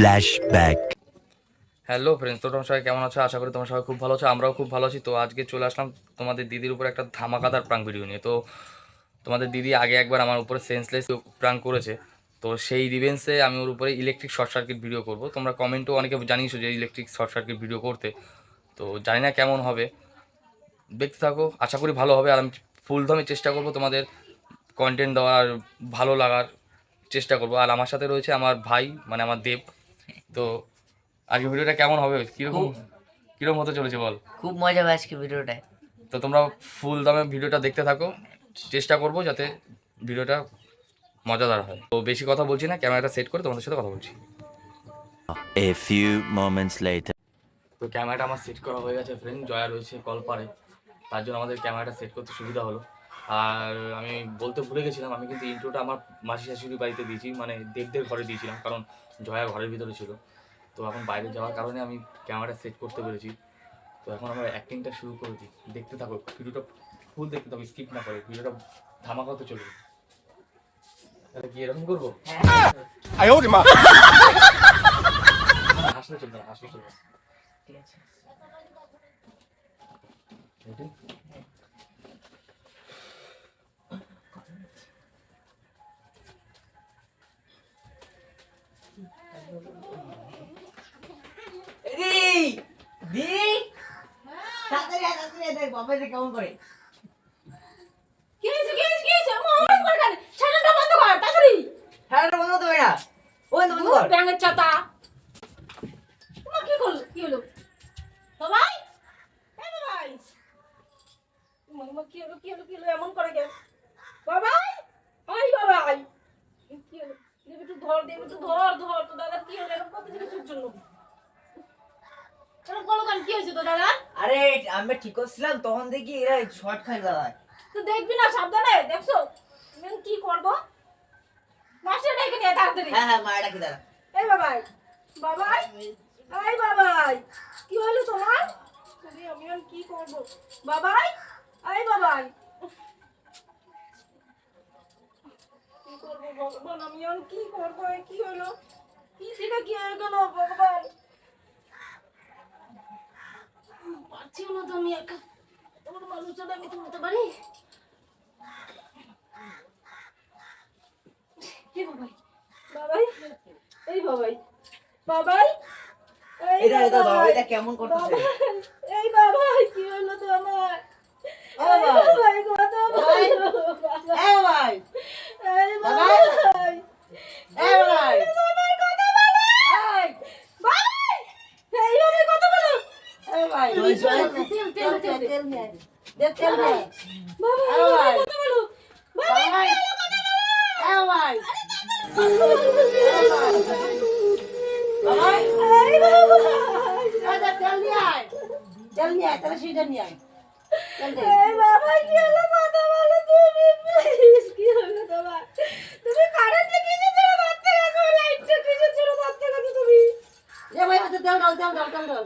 Flashback. Hello friends তো তোমরা সবাই কেমন আছো? আশা করি তোমরা সবাই খুব ভালো আছো, আমরাও খুব ভালো আছি। তো আজকে চলে আসলাম তোমাদের দিদির উপর একটা ধামাকাদার প্রাঙ্ক ভিডিও নিয়ে। তো তোমাদের দিদি আগে একবার আমার উপরে সেন্সলেস প্রাঙ্ক করেছে। তো সেই রিভেন্সে আমি ওর উপরে ইলেকট্রিক শর্ট সার্কিট ভিডিও করব। তোমরা কমেন্টও অনেকে জানিয়েছো যে ইলেকট্রিক শর্ট সার্কিট ভিডিও করতে। তো জানি না কেমন হবে। দেখতে থাকো, আশা করি ভালো হবে। আর আমি ফুল দমে চেষ্টা করব তোমাদের কন্টেন্ট দেওয়ার ভালো লাগার চেষ্টা করব। আর আমার সাথে রয়েছে আমার ভাই মানে আমার দেব। তো আজকে ভিডিওটা কেমন হবে? কীরকম কীরকম হতে চলেছে বল? খুব মজা হবে আজকে ভিডিওটায় তো তোমরা ফুল দামে ভিডিওটা দেখতে থাকো। চেষ্টা করব যাতে ভিডিওটা মজাদার হয়। তো বেশি কথা বলছি না ক্যামেরাটা সেট করে তোমাদের সাথে কথা বলছি। এ few moments later. তো ক্যামেরাটা আমার সেট করা হয়ে গেছে ফ্রেন্ড জয়া রয়েছে কলপারে তার জন্য আমাদের ক্যামেরাটা সেট করতে সুবিধা হলো। আর আমি বলতে ভুলে গেছিলাম আমি কিন্তু ইন্ট্রোটা আমার মাসি শাশুড়ি বাড়িতে দিয়েছি মানে দেবদের ঘরে দিয়েছিলাম। কারণ জয়া ঘরের ভিতরে ছিল। তো এখন বাইরে যাওয়ার কারণে আমি ক্যামেরা সেট করতে পেরেছি। তো এখন আমরা অ্যাক্টিংটা শুরু করে দিই দেখতে থাকো ভিডিওটা ফুল দেখতে থাকো স্কিপ না করে ভিডিওটা ধামাকা হতে চলবে। তাহলে কি এরকম করব? হাসলে চলবে না, হাসলে চলবে। ঠিক আছে। যে কেমন করে? কি হয়েছে কি হয়েছে কি হয়েছে? আমার আমার করে কেন? শাটারটা বন্ধ কর তাড়াতাড়ি। হ্যাঁ বন্ধ করতে না। ও বন্ধ কর। ব্যাঙের ছাতা তোমার কি করল কি হলো? বাবাই? বাবাই। মামা কি হলো কি হলো কি হলো এমন করে কেন? বাবাই? আই বাবাই। কি হলো? দেবি একটু ধর দেবি একটু ধর ধর। তো দাদা কি হলো? এরকম করতে কিসের জন্য? করল কেন কি হয়েছে তো দাদা? আরে আমি ঠিক করছিলাম তখন দেখি এরা শর্ট খাই দাদা তো দেখবি না সাবধানে দেখছ? আমি কি করব? মাস্টার ডেকে নিয়ে তাড়াতাড়ি। হ্যাঁ হ্যাঁ ডাকি দাদা এই বাবাই বাবাই এই বাবাই কি হলো তোমার? তুমি আমি আর কি করব? বাবাই এই বাবাই। কি করব ভগবান? আমি আর কি করব? কি হলো? কি থেকে কি হয়ে গেল ভগবান? পারছি না তো আমি একা। তোমার মানুষটা আমি তুলতে পারি। কি বাবাই। বাবাই এই বাবাই। বাবাই এই এটা এটা বাবা বাবাই এটা কেমন করতেছে? এই বাবাই কি হলো তো আমার বাবা। দে তেল আয় তেল নিয়ে আয় তাহলে সেটা নিয়ে আয় দে বাবাই কি হলো কত ভালো তুমি প্লিজ কি হলো তোমার তুমি কারেন্টে কিসের জন্য মারতে গেছো লাইটটা কিসের জন্য মারতে গেছো তুমি এ ভাই তেল দাও তেল দাও তেল দাও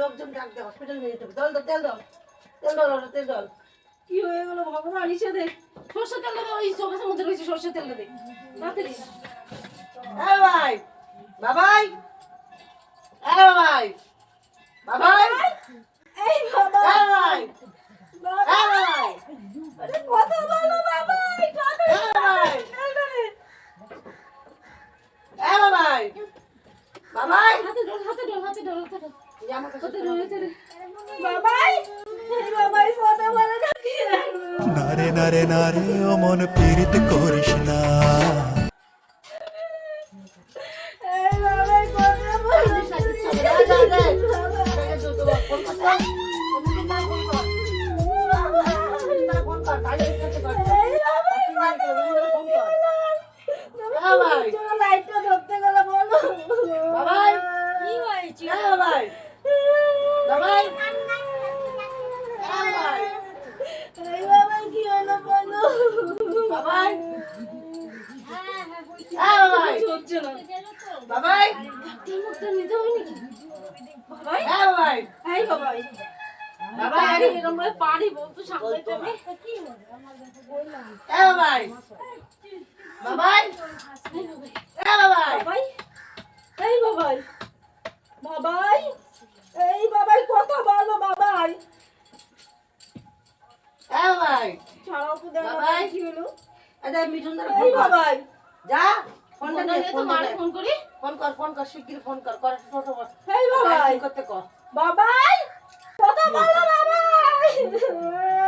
লোকজন ডাক হসপিটাল নিয়ে যেতে। তেল দাও। তেল দাও তেল দাও তেল দাও। কি হয়ে গেল ভগবান? ইসে সর্ষের তেল দে ওই সবের মধ্যে রয়েছে সর্ষের তেল দে তাড়াতাড়ি ভাই। বাবাই। এ ভাই। বাবাই। এই বাবাই। বাবাই। আরে বাবাই। হাতে ডল হাতে ডল হাতে ডল হাতে ডল হাতে ডল হাতে ডল বাবাই বাবাই কথা বলে নারে নারে নারে ও মন পীড়িত করিস না। এই বাবাই কথা বলে যা, যা, যা। দেখে তো তোমার ফোন কর দাও। তুমি তো না ফোন কর। না ফোন কর, তাহলে করতে কর। এই বাবাই কথা বলে ফোন কর। এ ভাই চলো লাইটটা ধরতে গেলে বলো বাবাই। কি হয়েছে এ ভাই বাবাই এ ভাই এই বাবাই কি হলো বলো বাবাই এ ভাই হচ্ছে না বাবাই। ডাক্তার মুখটা নিতে বাবাই। ভাই এই বাবাই। বাবা, আরে- এরকম ভাবে পারি বলতো সামলাইতে আমি এ বাবাই। বাবাই। এ বাবাই। এই বাবাই। বাবাই। এই বাবাই কথা বলো বাবাই। এ বাবাই। ছাড়াও তো দেখ বাবাই। বাবাই কি হলো। আরে মিঠুন বাবাই। যা। ফোনটা নিয়ে তো ফোন মারে ফোন করি। ফোন কর ফোন কর শিগগির ফোন কর কর ছোট এই বাবাই। করতে কর? বলো বাবাই।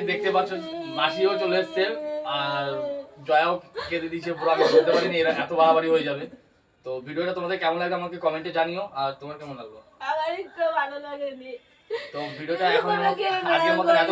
গাইজ দেখতে পাচ্ছ মাসিও চলে এসছে আর জয়াও কেঁদে দিয়েছে পুরো আমি বলতে পারিনি এরা এত বাড়াবাড়ি হয়ে যাবে। তো ভিডিওটা তোমাদের কেমন লাগে আমাকে কমেন্টে জানিও আর তোমার কেমন লাগল? তো ভিডিওটা এখন আগে মতো এত